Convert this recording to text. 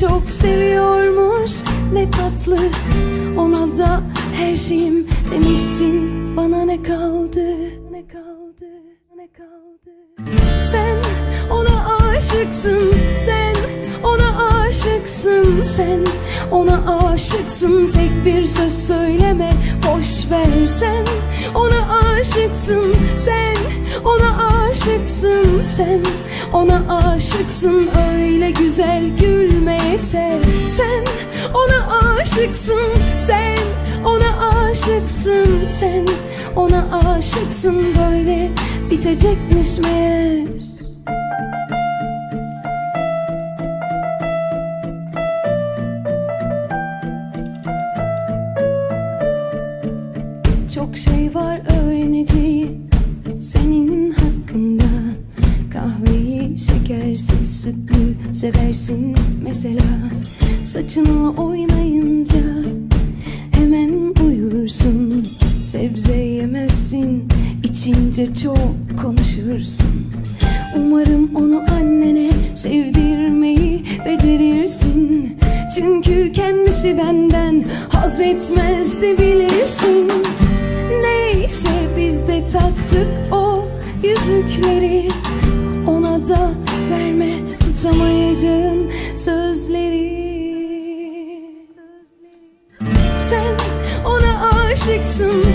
çok seviyormuş. Ne tatlı Ona da her şeyim demişsin. Bana ne kaldı? Ne kaldı? Ne kaldı? Sen ona aşıksın sen ona aşıksın sen ona aşıksın. Tek bir söz söyleme boş ver. Sen ona aşıksın sen ona aşıksın sen. Ona aşıksın öyle güzel gülme yeter. Sen ona aşıksın sen ona aşıksın sen. Ona aşıksın böyle bitecekmiş meğer. Çok şey var öğreneceğim sütlü seversin mesela. Saçınla oynayınca hemen uyursun. Sebze yemezsin içince çok konuşursun. Umarım onu annene sevdirmeyi becerirsin. Çünkü kendisi benden haz etmez de bilirsin. Neyse biz de taktık o yüzükleri. Ona da aşıksın